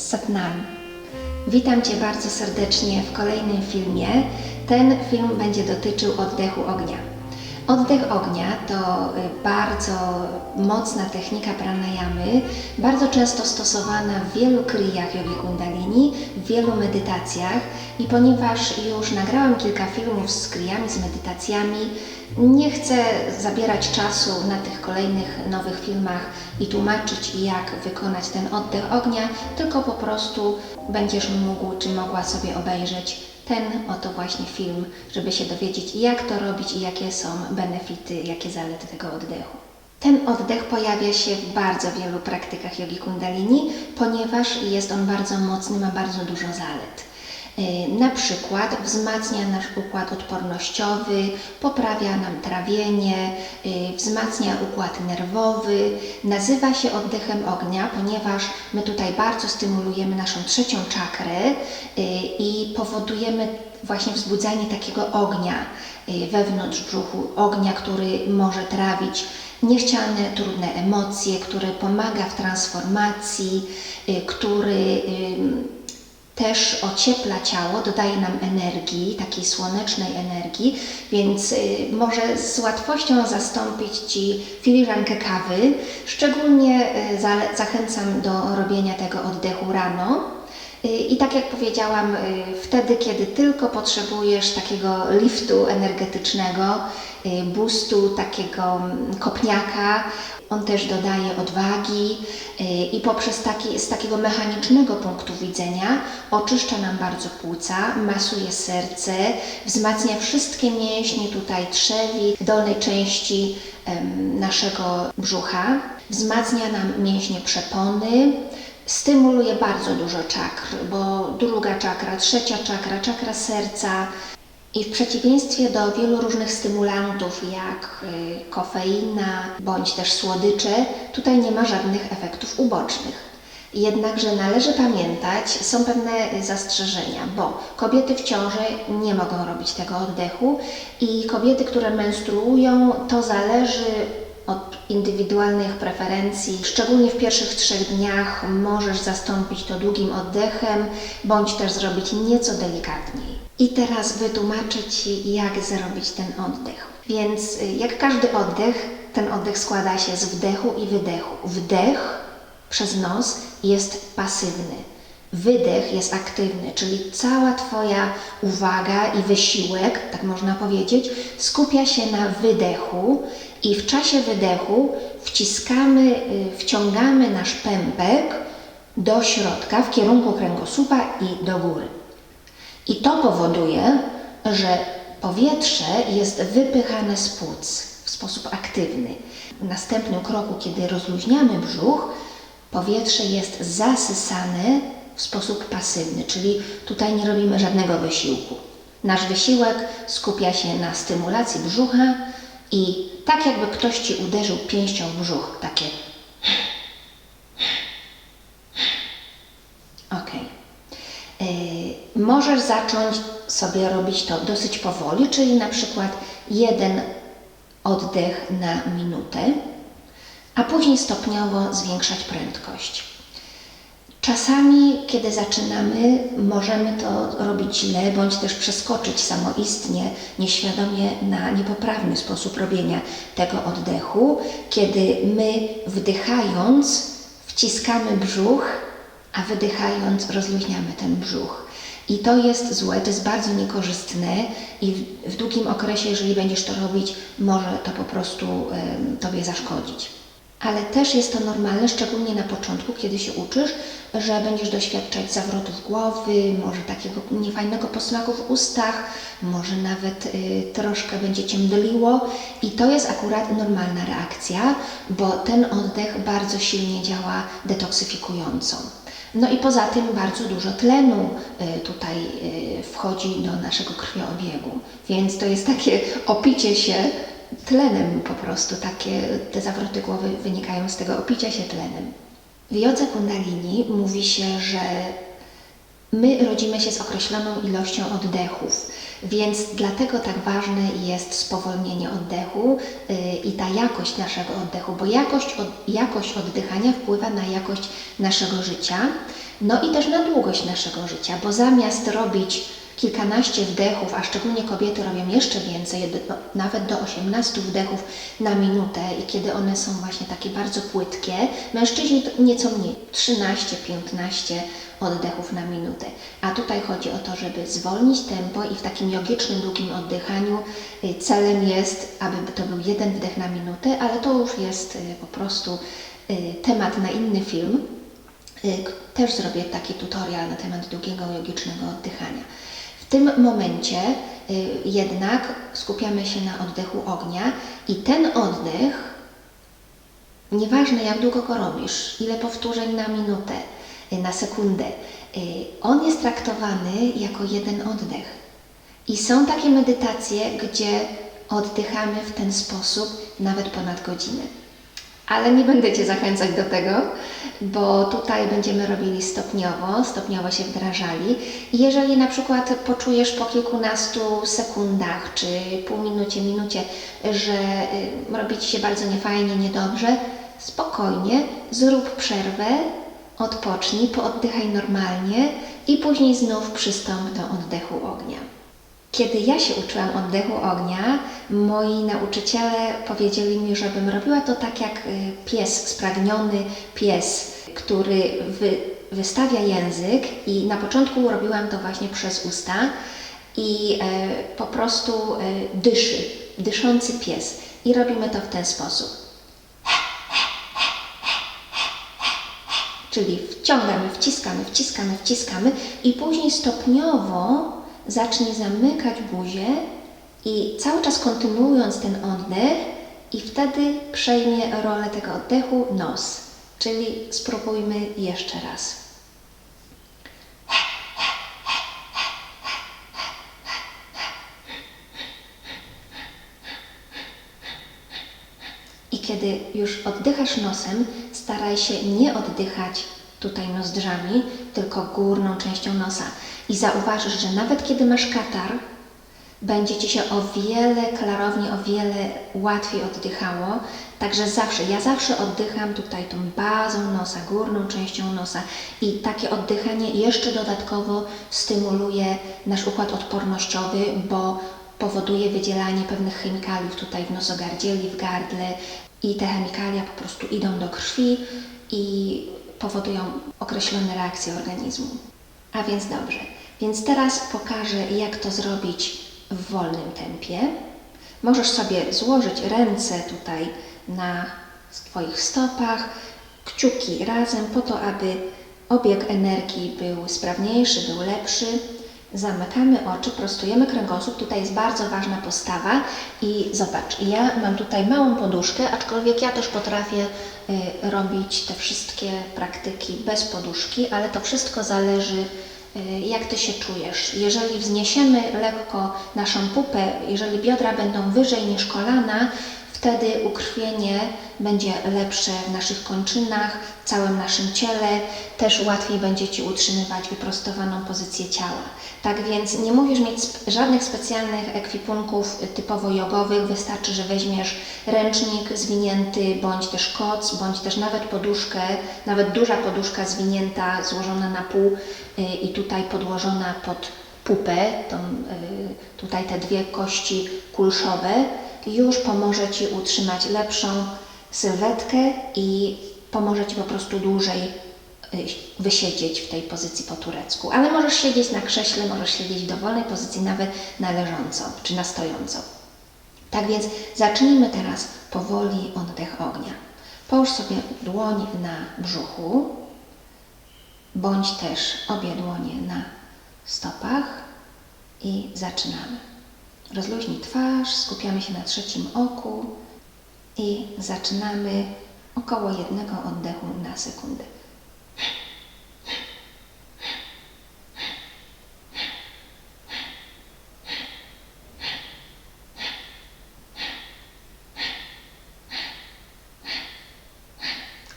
Satnam. Witam Cię bardzo serdecznie w kolejnym filmie. Ten film będzie dotyczył oddechu ognia. Oddech ognia to y, bardzo mocna technika pranayamy, bardzo często stosowana w wielu kryjach jogi kundalini, w wielu medytacjach i ponieważ już nagrałam kilka filmów z kryjami, z medytacjami, nie chcę zabierać czasu na tych kolejnych nowych filmach i tłumaczyć jak wykonać ten oddech ognia, tylko po prostu będziesz mógł czy mogła sobie obejrzeć ten oto właśnie film, żeby się dowiedzieć, jak to robić i jakie są benefity, jakie zalety tego oddechu. Ten oddech pojawia się w bardzo wielu praktykach jogi kundalini, ponieważ jest on bardzo mocny, ma bardzo dużo zalet. Yy, Na przykład wzmacnia nasz układ odpornościowy, poprawia nam trawienie, yy, wzmacnia układ nerwowy. Nazywa się oddechem ognia, ponieważ my tutaj bardzo stymulujemy naszą trzecią czakrę yy, i powodujemy właśnie wzbudzanie takiego ognia wewnątrz brzuchu, ognia, który może trawić niechciane, trudne emocje, który pomaga w transformacji, który też ociepla ciało, dodaje nam energii, takiej słonecznej energii, więc y, może z łatwością zastąpić Ci filiżankę kawy. Szczególnie y, za, zachęcam do robienia tego oddechu rano. Y, I tak jak powiedziałam, wtedy, kiedy tylko potrzebujesz takiego liftu energetycznego, boostu, takiego mm, kopniaka, on też dodaje odwagi y, i poprzez taki, z takiego mechanicznego punktu widzenia oczyszcza nam bardzo płuca, masuje serce, wzmacnia wszystkie mięśnie tutaj trzewi, dolnej części naszego brzucha, wzmacnia nam mięśnie przepony, stymuluje bardzo dużo czakr, bo druga czakra, trzecia czakra, czakra serca i w przeciwieństwie do wielu różnych stymulantów jak y, kofeina bądź też słodycze, tutaj nie ma żadnych efektów ubocznych. Jednakże należy pamiętać, są pewne zastrzeżenia, bo kobiety w ciąży nie mogą robić tego oddechu i kobiety, które menstruują, to zależy od indywidualnych preferencji. Szczególnie w pierwszych trzech dniach możesz zastąpić to długim oddechem, bądź też zrobić nieco delikatniej. I teraz wytłumaczę Ci, jak zrobić ten oddech. Więc y, jak każdy oddech, ten oddech składa się z wdechu i wydechu. Wdech przez nos jest pasywny. Wydech jest aktywny, czyli cała Twoja uwaga i wysiłek, tak można powiedzieć, skupia się na wydechu i w czasie wydechu wciskamy, y, wciągamy nasz pępek do środka w kierunku kręgosłupa i do góry. I to powoduje, że powietrze jest wypychane z płuc w sposób aktywny. W następnym kroku, kiedy rozluźniamy brzuch, powietrze jest zasysane w sposób pasywny, czyli tutaj nie robimy żadnego wysiłku. Nasz wysiłek skupia się na stymulacji brzucha i tak jakby ktoś Ci uderzył pięścią w brzuch, takie możesz zacząć sobie robić to dosyć powoli, czyli na przykład jeden oddech na minutę, a później stopniowo zwiększać prędkość. Czasami, kiedy zaczynamy, możemy to robić źle, bądź też przeskoczyć samoistnie, nieświadomie na niepoprawny sposób robienia tego oddechu, kiedy my wdychając wciskamy brzuch, a wydychając rozluźniamy ten brzuch. I to jest złe, to jest bardzo niekorzystne i w, w długim okresie, jeżeli będziesz to robić, może to po prostu em, Tobie zaszkodzić. Ale też jest to normalne, szczególnie na początku, kiedy się uczysz, że będziesz doświadczać zawrotów głowy, może takiego niefajnego posmaku w ustach, może nawet y, troszkę będzie cię mdliło i to jest akurat normalna reakcja, bo ten oddech bardzo silnie działa detoksyfikująco. No i poza tym bardzo dużo tlenu y, tutaj y, wchodzi do naszego krwiobiegu, więc to jest takie opicie się tlenem po prostu. Takie te zawroty głowy wynikają z tego opicia się tlenem. W jodze kundalini mówi się, że my rodzimy się z określoną ilością oddechów Więc dlatego tak ważne jest spowolnienie oddechu yy, i ta jakość naszego oddechu, bo jakość, jakość oddychania wpływa na jakość naszego życia, no i też na długość naszego życia, bo zamiast robić kilkanaście wdechów, a szczególnie kobiety robią jeszcze więcej, nawet do 18 wdechów na minutę i kiedy one są właśnie takie bardzo płytkie, mężczyźni nieco mniej, 13-15 oddechów na minutę. A tutaj chodzi o to, żeby zwolnić tempo i w takim jogicznym, długim oddychaniu y, celem jest, aby to był jeden wdech na minutę, ale to już jest y, po prostu y, temat na inny film. Też zrobię taki tutorial na temat długiego jogicznego oddychania. Tym momencie y, jednak skupiamy się na oddechu ognia i ten oddech, nieważne jak długo go robisz, ile powtórzeń na minutę, y, na sekundę, y, on jest traktowany jako jeden oddech. I są takie medytacje, gdzie oddychamy w ten sposób nawet ponad godzinę. Ale nie będę Cię zachęcać do tego, bo tutaj będziemy robili stopniowo, stopniowo się wdrażali. Jeżeli na przykład poczujesz po kilkunastu sekundach czy pół minucie, minucie, że y, robi Ci się bardzo niefajnie, niedobrze, spokojnie zrób przerwę, odpocznij, pooddychaj normalnie i później znów przystąp do oddechu ognia. Kiedy ja się uczyłam oddechu ognia, moi nauczyciele powiedzieli mi, żebym robiła to tak jak y, pies, spragniony pies, który wy, wystawia język i na początku robiłam to właśnie przez usta i e, po prostu e, dyszy, dyszący pies. I robimy to w ten sposób. Czyli wciągamy, wciskamy, wciskamy, wciskamy i później stopniowo zacznij zamykać buzię i cały czas kontynuując ten oddech i wtedy przejmie rolę tego oddechu nos. Czyli spróbujmy jeszcze raz. I kiedy już oddychasz nosem, staraj się nie oddychać tutaj nozdrzami, tylko górną częścią nosa. I zauważysz, że nawet kiedy masz katar, będzie Ci się o wiele klarowniej, o wiele łatwiej oddychało. Także zawsze, ja zawsze oddycham tutaj tą bazą nosa, górną częścią nosa i takie oddychanie jeszcze dodatkowo stymuluje nasz układ odpornościowy, bo powoduje wydzielanie pewnych chemikaliów tutaj w nosogardzieli, w gardle i te chemikalia po prostu idą do krwi i powodują określone reakcje organizmu. A więc dobrze. Więc teraz pokażę, jak to zrobić w wolnym tempie. Możesz sobie złożyć ręce tutaj na Twoich stopach, kciuki razem, po to, aby obieg energii był sprawniejszy, był lepszy. Zamykamy oczy, prostujemy kręgosłup. Tutaj jest bardzo ważna postawa i zobacz, ja mam tutaj małą poduszkę, aczkolwiek ja też potrafię y, robić te wszystkie praktyki bez poduszki, ale to wszystko zależy jak Ty się czujesz. Jeżeli wzniesiemy lekko naszą pupę, jeżeli biodra będą wyżej niż kolana, wtedy ukrwienie będzie lepsze w naszych kończynach, w całym naszym ciele, też łatwiej będzie Ci utrzymywać wyprostowaną pozycję ciała. Tak więc nie musisz mieć żadnych specjalnych ekwipunków typowo jogowych, wystarczy, że weźmiesz ręcznik zwinięty, bądź też koc, bądź też nawet poduszkę, nawet duża poduszka zwinięta, złożona na pół y, i tutaj podłożona pod pupę, tą, y, tutaj te dwie kości kulszowe, już pomoże Ci utrzymać lepszą sylwetkę i pomoże Ci po prostu dłużej y, wysiedzieć w tej pozycji po turecku. Ale możesz siedzieć na krześle, możesz siedzieć w dowolnej pozycji, nawet na leżąco czy na stojąco. Tak więc zacznijmy teraz powoli oddech ognia. Połóż sobie dłoń na brzuchu, bądź też obie dłonie na stopach i zaczynamy. Rozluźnij twarz, skupiamy się na trzecim oku i zaczynamy około jednego oddechu na sekundę.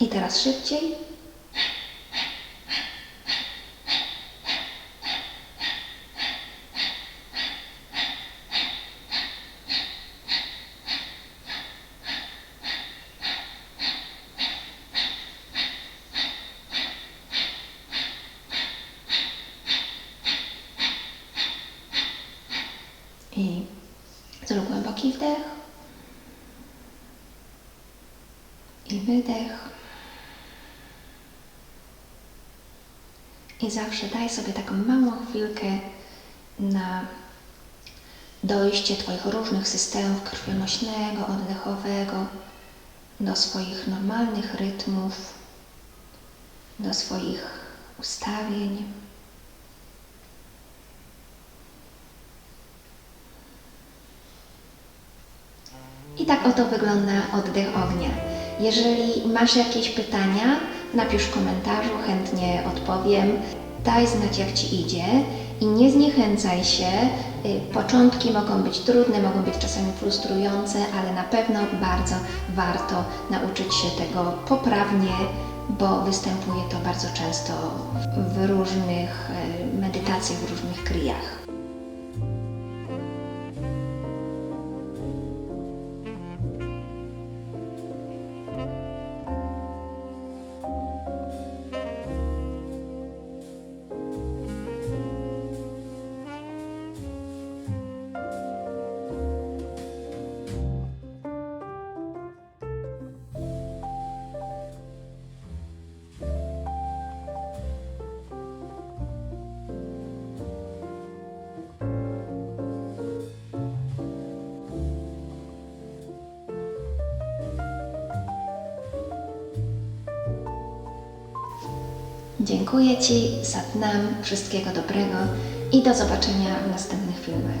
I teraz szybciej. I zrób głęboki wdech i wydech. I zawsze daj sobie taką małą chwilkę na dojście Twoich różnych systemów krwionośnego, oddechowego do swoich normalnych rytmów, do swoich ustawień. I tak oto wygląda oddech ognia. Jeżeli masz jakieś pytania, napisz w komentarzu, chętnie odpowiem. Daj znać, jak Ci idzie i nie zniechęcaj się. Y, Początki mogą być trudne, mogą być czasami frustrujące, ale na pewno bardzo warto nauczyć się tego poprawnie, bo występuje to bardzo często w różnych y, medytacjach, w różnych kryjach. Dziękuję Ci, Satnam, wszystkiego dobrego i do zobaczenia w następnych filmach.